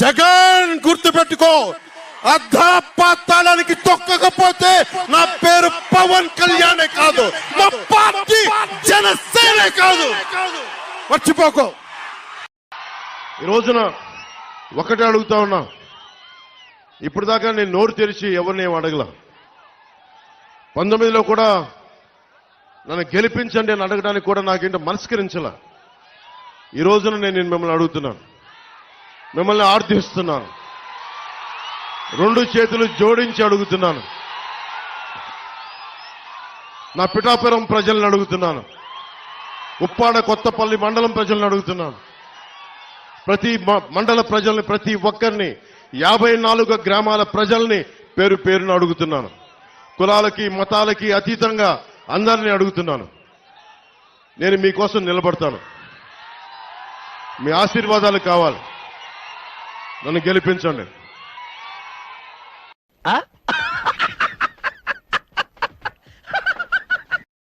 జగన్ గుర్తుపెట్టుకో అర్ధాపాతాళానికి తొక్కకపోతే నా పేరు పవన్ కళ్యాణే కాదు మా పార్టీ జనసేనే కాదు. మర్చిపోకో. ఈ రోజున ఒకటే అడుగుతా ఉన్నా. ఇప్పుడు దాకా నేను నోరు తెరిచి ఎవరిని అడగల. పంతొమ్మిదిలో కూడా నన్ను గెలిపించండి అని అడగడానికి కూడా నాకేంటో మనస్కరించలా. ఈ రోజున నేను నేను మిమ్మల్ని అడుగుతున్నాను. మిమ్మల్ని ఆర్థిస్తున్నాను రెండు చేతులు జోడించి అడుగుతున్నాను. నా పిఠాపురం ప్రజలను అడుగుతున్నాను. ఉప్పాడ కొత్తపల్లి మండలం ప్రజలను అడుగుతున్నాను. ప్రతి మ- మండల ప్రజల్ని ప్రతి ఒక్కరిని యాభై నాలుగు గ్రామాల ప్రజల్ని పేరు పేరును అడుగుతున్నాను. కులాలకి మతాలకి అతీతంగా అందరినీ అడుగుతున్నాను. నేను మీకోసం నిలబడతాను. మీ ఆశీర్వాదాలు కావాలి. నన్ను గెలిపించండి.